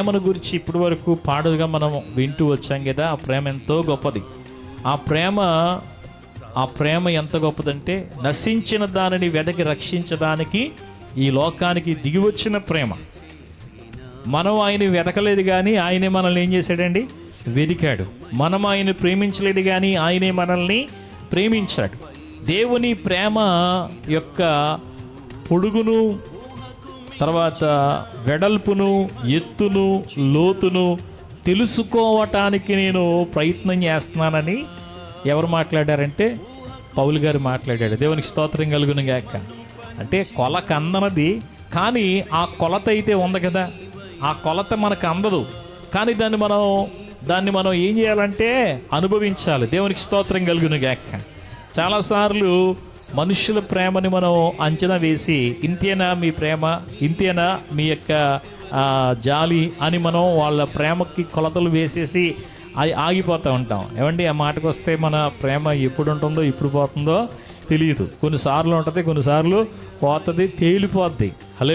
ప్రేమను గురించి ఇప్పటి వరకు పాడుగా మనం వింటూ వచ్చాం కదా ఆ ప్రేమ ఎంతో గొప్పది. ఆ ప్రేమ ఆ ప్రేమ ఎంత గొప్పదంటే నశించిన దానిని వెదకి రక్షించడానికి ఈ లోకానికి దిగి వచ్చిన ప్రేమ. మనం ఆయన వెతకలేదు కానీ ఆయనే మనల్ని ఏం చేశాడండి? వెదికాడు. మనం ఆయన ప్రేమించలేదు కానీ ఆయనే మనల్ని ప్రేమించాడు. దేవుని ప్రేమ యొక్క పొడుగును తర్వాత వెడల్పును ఎత్తును లోతును తెలుసుకోవటానికి నేను ప్రయత్నం చేస్తున్నానని ఎవరు మాట్లాడారంటే పౌలు గారు మాట్లాడాడు. దేవునికి స్తోత్రం కలుగును గాక. అంటే కొలక అందనది కానీ ఆ కొలత అయితే ఉంది కదా. ఆ కొలత మనకు అందదు. కానీ దాన్ని మనం దాన్ని మనం ఏం చేయాలంటే అనుభవించాలి. దేవునికి స్తోత్రం కలుగును గాక. చాలాసార్లు మనుషుల ప్రేమని మనం అంచనా వేసి ఇంతేనా మీ ప్రేమ? ఇంతేనా మీ యొక్క జాలి అని మనం వాళ్ళ ప్రేమకి కొలతలు వేసేసి అది ఆగిపోతూ ఉంటాం. ఏమండి ఆ మాటకు వస్తే మన ప్రేమ ఎప్పుడు ఉంటుందో ఎప్పుడు పోతుందో తెలియదు. కొన్నిసార్లు ఉంటుంది కొన్నిసార్లు పోతుంది తేలిపోద్ది. హలో